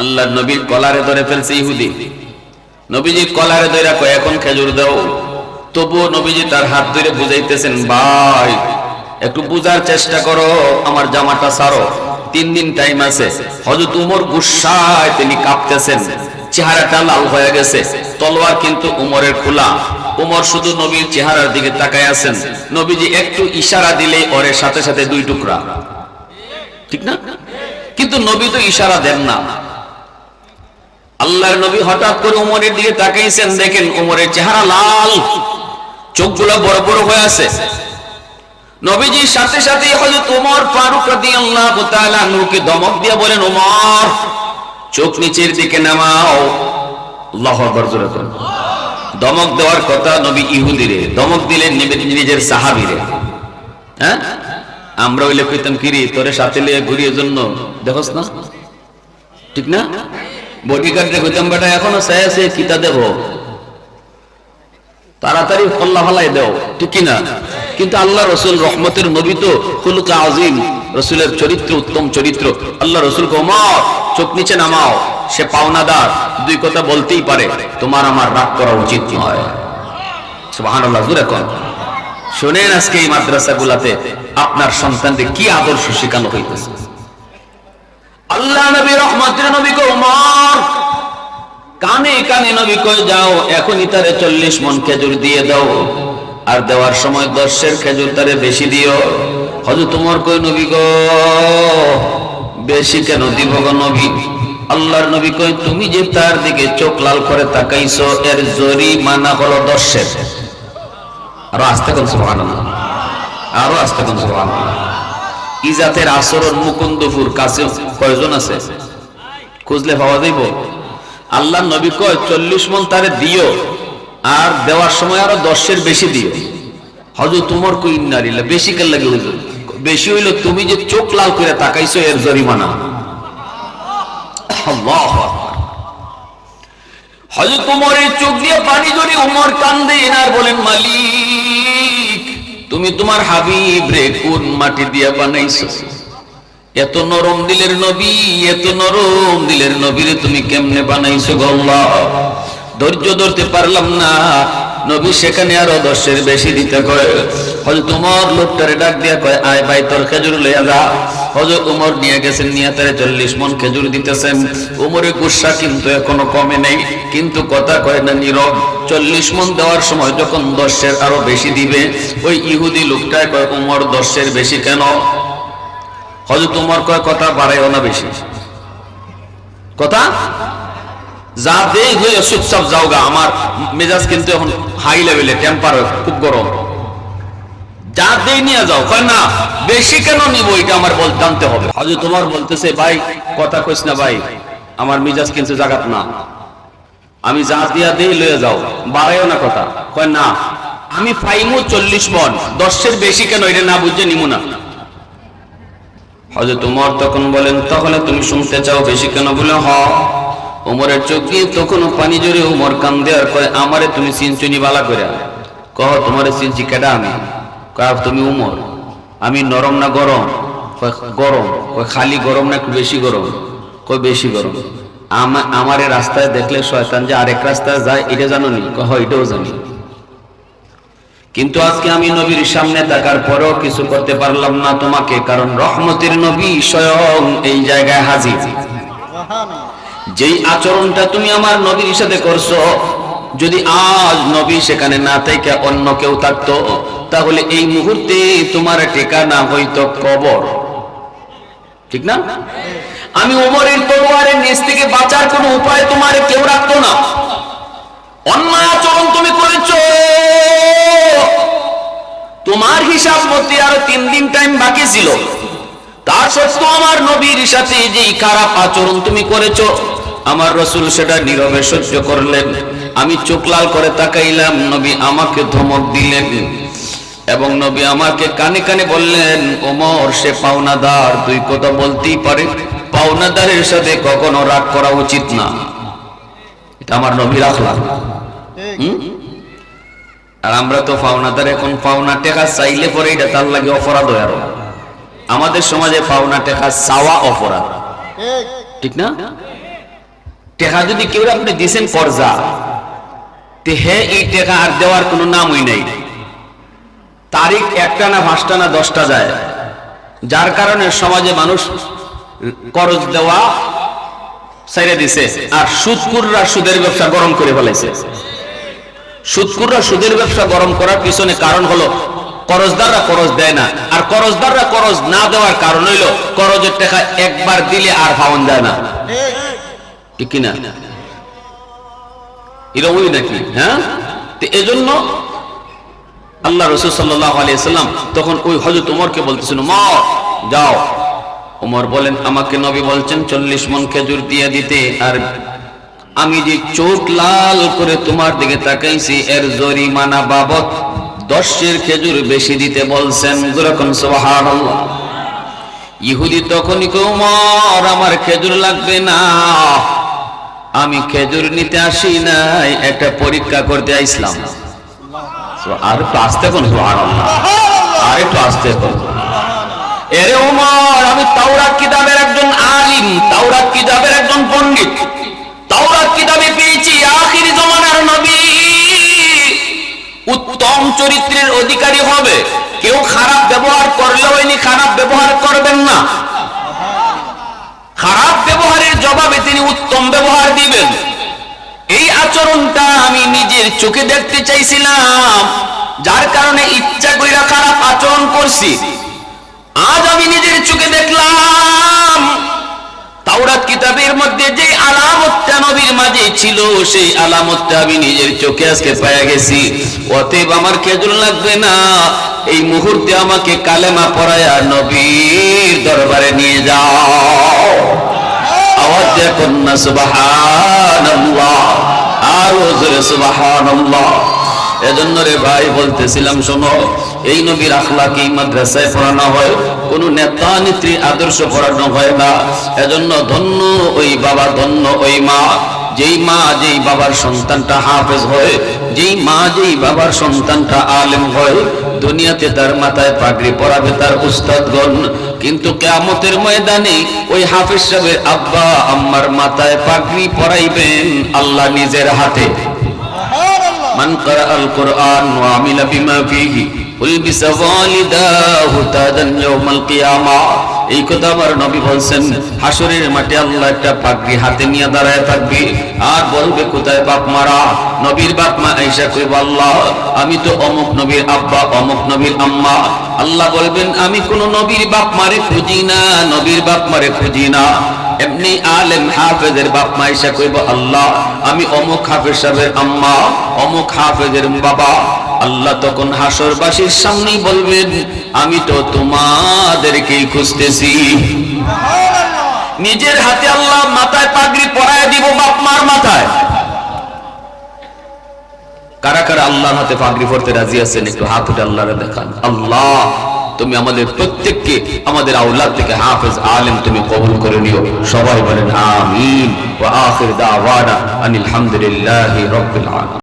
আল্লাহ নবীর কলারে ধরে ফেলছে ইহুদি। নবীজি কলারে ধরে কয়, এখন খেজুর দাও। তবুও নবীজি তার হাত ধরে বুঝাইতেছেন, ভাই, একটু বুঝার চেষ্টা করো, আমার জামাটা সারো। তিন দিন টাইম আছে। হজরত উমর গুসায় তিনি কাঁপতেছেন। চেহারাটা লাল হয়ে গেছে। তলোয়ার কিন্তু উমরের খোলা। উমর শুধু নবীর চেহারার দিকে তাকায় আছেন। নবীজি একটু ইশারা দিলেই ওরের সাথে সাথে দুই টুকরা। ঠিক না? কিন্তু নবী তো ইশারা দেন না। আল্লাহর নবী হঠাৎ করে উমরের দিকে তাকাইছেন, দেখেন উমরের চেহারা লাল, চোখগুলো বড় বড় হয়ে আছে। নবীজির সাথে সাথে হযরত ওমর ফারুক রাদিয়াল্লাহু তাআলা নুকে দমক দিয়ে বলেন ওমর চোখ নিচের দিকে নামাও। আল্লাহু আকবার, জোরে দমক দেওয়ার কথা নবী ইহুদিরে, দমক দিলেন নিজের সাহাবীরে। হ্যাঁ? আমরা হইলে কইতাম কিরি, তোরে সাথে লিয়ে ঘুরিয়ে জন্য, দেখোস না? ঠিক না? বেটা এখনও চাই আছে, কিতা তাড়াতাড়ি ফালাই দেও, ঠিক কিন্তু আল্লাহ রসুল রহমতের নবী তো আজিম, রসুলের চরিত্র, উত্তম চরিত্র। আল্লাহ রসুল চোখ নিচে নামাও, সে পাওনাদার, দুই কথা বলতেই পারে, তোমার আমার রাগ করা উচিত শোনেন আজকে এই মাদ্রাসাগুলাতে আপনার সন্তানদের কি আদর্শ শেখানো হইতেছে? আল্লাহ নবী রহমতের নবী কোমর কানে কানে নবী কই যাও, এখনই তারে চল্লিশ মন খেজুর দিয়ে দাও। আর দেওয়ার সময় দশের খেজুর তারে বেশি দিও। হজু তোমার কই নবী গো, বেশি কেন দিব গো নবী? আল্লাহর নবী কই তুমি যে তার দিকে চোখ লাল করে তাকাইছো, এর জরি মানা হলো দশের। আরও আস্তে কোন সুবহানাল্লাহ। আরও আস্তে কোন সুবহানাল্লাহ। ইজাতের আসরণ মুকুন্দপুর কাছে কয়জন আছে? খুঁজলে পাওয়া যাইব। আল্লাহ নবী কয়, চল্লিশ মন তারে দিও, আর দেওয়ার সময় আরও দশের বেশি দিও। হজর তোমার কই ইন্নারিল্লা বেশি কেন লাগে হুজুর? বেশি হইল তুমি যে চোখ লাল করে তাকাইছো এর জরিমানা। আল্লাহু। হযরত উমরের চোখ দিয়ে পানি জড়ি উমর কান্দে, এনার বলেন, মালিক তুমি তোমার হাবিব রে কোন মাটি দিয়া বানাইছো? এত নরম দিলের নবী, এত নরম দিলের নবীরে তুমি কেমনে বানাইছো গল্লা ধৈর্য ধরতে পারলাম না। নবী সেখানে আরও দশের বেশি দিতে কয়। হয়তো তোমার লোকটারে ডাক দিয়া কয়, আয় ভাই তোর খেজুর লইয়া যা। হজরত উমর নিয়ে গেছেন নিয়ে তারে চল্লিশ মন খেজুর দিতেছেন। উমরের গুসা কিন্তু এখনও কমে নেই, কিন্তু কথা কয় না নীরব। চল্লিশ মন দেওয়ার সময় যখন দশের আরও বেশি দিবে, ওই ইহুদি লোকটায় কয়, উমর, দশের বেশি কেন? হয়তো তোমার কয়, কথা বাড়াইও না বেশি। কথা? যা দেই হয়ে চুপচাপ যাও গা আমার মেজাজ কিন্তু এখন হাই লেভেলে টেম্পার খুব গরম। বেশি কেন নিব হবে। না না। আমি যা দিয়া লয়ে যাও বাড়াইও না কথা। কয় না, আমি ফাইমু চল্লিশ দশের বেশি কেন, এটা না নিমু না। তখন বলেন, তাহলে তুমি শুনতে চাও বেশি কেন? বলে, হ উমরের চোখ তখন পানি জোরে উমর কান দেওয়ার কয়, আমারে তুমি চিনচুনি বালা করে কহ, তোমারে চিনছি কেডা আমি? কয় তুমি উমর। আমি নরম না গরম? গরম। কয় খালি গরম না একটু বেশি গরম? কয় বেশি গরম। আমা- আমারে রাস্তায় দেখলে শয়তান যে আরেক রাস্তায় যায়, এটা জানো নি? এটাও জানি। কিন্তু আজকে আমি নবীর সামনে থাকার পরেও কিছু করতে পারলাম না তোমাকে, কারণ রহমতের নবী স্বয়ং এই জায়গায় হাজির। যেই আচরণটা তুমি আমার নবীর সাথে করছ, যদি আজ নবী সেখানে না থেকে অন্য কেউ থাকতো তাহলে এই মুহূর্তে তোমার ঠিকানা হইতো কবর। ঠিক না? আমি উমরের তলোয়ারের নিচ থেকে বাঁচার কোনো উপায় তোমার কেউ রাখতো না। অন্যায় আচরণ তুমি তোমার হিসাব তিন দিন টাইম বাকি ছিল। তার সত্ত্বেও আমার নবীর সাথে যে খারাপ আচরণ তুমি করেছ, আমার রসুল সেটা নীরবে সহ্য করলেন। আমি চোখ লাল করে তাকাইলাম, নবী আমাকে ধমক দিলেন। এবং নবী আমাকে কানে কানে বললেন ওমর সে পাওনাদার তুই কথা বলতেই পারে। পাওনাদারের সাথে কখনো রাগ করা উচিত না। এটা আমার নবী রাখলাম আর আমরা তো পাওনাদার এখন পাওনা টেকা চাইলে পরে এটা তার লাগে অপরাধ হয় আরও। আমাদের সমাজে পাওনা টেকা চাওয়া অপরাধ। ঠিক না? টেকা যদি কেউ আপনি দিছেন কর্জা তে হে এই টেকা আর দেওয়ার কোনো নামই নেই। তারিখ একটা না পাঁচটা না দশটা যায়। যার কারণে সমাজে মানুষ করজ দেওয়া সাইরে দিছে। আর সুদকুররা সুদের ব্যবসা গরম করে ফেলাইছে। সুদকুররা সুদের ব্যবসা গরম করার পিছনে কারণ হলো, করজদাররা করজ দেয় না। আর করজদাররা করজ না দেওয়ার কারণ হইল, করজের টাকা একবার দিলে আর পাওয়ান যায় না। ঠিক কিনা? এরকমই নাকি? হ্যাঁ? এজন্য আল্লাহ রসুল সাল্লাহ আলিয়াল্লাম তখন ওই হজরত উমরকে বলতেছিল মর যাও। উমর বলেন আমাকে নবী বলছেন চল্লিশ মন খেজুর দিয়ে দিতে আর আমি যে চোখ লাল করে তোমার দিকে তাকাইছি এর জরিমানা বাবদ দশের খেজুর বেশি দিতে বলছেন। যেরকম সুবহানাল্লাহ। ইহুদি তখনই কই, উমর আমার খেজুর লাগবে না। আমি খেজুর নিতে আসি নাই একটা পরীক্ষা করতে আইসলাম। আর আর এরে উমর আমি তাওরাত কিতাবের একজন আলিম, তাওরাত কিতাবের একজন পণ্ডিত। তাওরাত কিতাবে পেয়েছি আখির জমানার নবী। উত্তম চরিত্রের অধিকারী হবে। কেউ খারাপ ব্যবহার করলেও ইনি খারাপ ব্যবহার করবেন না। খারাপ ব্যবহারের জবাবে তিনি উত্তম ব্যবহার দিবেন। আচরণটা আমি নিজের চোখে দেখতে চাইছিলাম, যার কারণে ইচ্ছা কইরা খারাপ আচরণ করছি। আজ আমি নিজের চোখে দেখলাম, তাওরাত কিতাবের মধ্যে যে আলামতটা নবীর মাঝে ছিল, সেই আলামতটা আমি নিজের চোখে আজকে পাইয়া গেছি। অতএব আমার খেজুর লাগবে না, এই মুহূর্তে আমাকে কালেমা পড়ায়া নবীর দরবারে নিয়ে যাও। আওয়াজ দিয়ে কন্যা সুবহানাল্লাহ। এজন্য রে ভাই বলতেছিলাম, শোনো, এই নবীর মাদ্রাসায় পড়ানো হয়, কোন নেতা নেত্রী আদর্শ পড়ানো হয় না। এজন্য ধন্য ওই বাবা, ধন্য ওই মা। যেই মা, যেই বাবার সন্তানটা হাফেজ হয়, যেই মা, যেই বাবার সন্তানটা আলেম হয় দুনিয়াতে তার মাথায় পাগড়ি পরাবে তার উস্তাদগণ। কিন্তু কেমতের ময়দানে ওই হাফিজ সাহেবের আব্বা আম্মার মাথায় পাগড়ি পরাইবেন আল্লাহ নিজের হাতে। মান আল কোরআন এই কথা আমার নবী বলছেন, হাসরের মাঠে আল্লাহ একটা পাগড়ি হাতে নিয়ে দাঁড়ায় থাকবে। আর বলবে, কোথায় বাপ মারা? নবীর বাপ মা আয়েশা কইব, আল্লাহ, আমি তো অমুক নবীর আব্বা, অমুক নবীর আম্মা। আল্লাহ বলবেন, আমি কোন নবীর বাপ মারে খুঁজি না, নবীর বাপ মারে খুঁজি না। এমনি আলেম হাফেজের বাপ মা আয়েশা কইব, আল্লাহ, আমি অমুক হাফেজ সাহেবের আম্মা, অমুক হাফেজের বাবা। আল্লাহ তখন হাসরবাসীর সামনেই বলবেন, আমি তো তোমাদেরকেই খুঁজতেছি। নিজের হাতে আল্লাহ মাথায় পাগড়ি পরায় দিব বাপ মার মাথায়। কারা কারা আল্লাহর হাতে পাগড়ি পরতে রাজি আছেন, একটু হাত উঠে আল্লাহরে দেখান। আল্লাহ, তুমি আমাদের প্রত্যেককে, আমাদের আউলাদ থেকে হাফেজ, আলেম তুমি কবুল করে নিও। সবাই বলেন, আমিন। ওয়া আখির দাওয়ানা আনিল হামদুলিল্লাহি রাব্বিল আলামিন।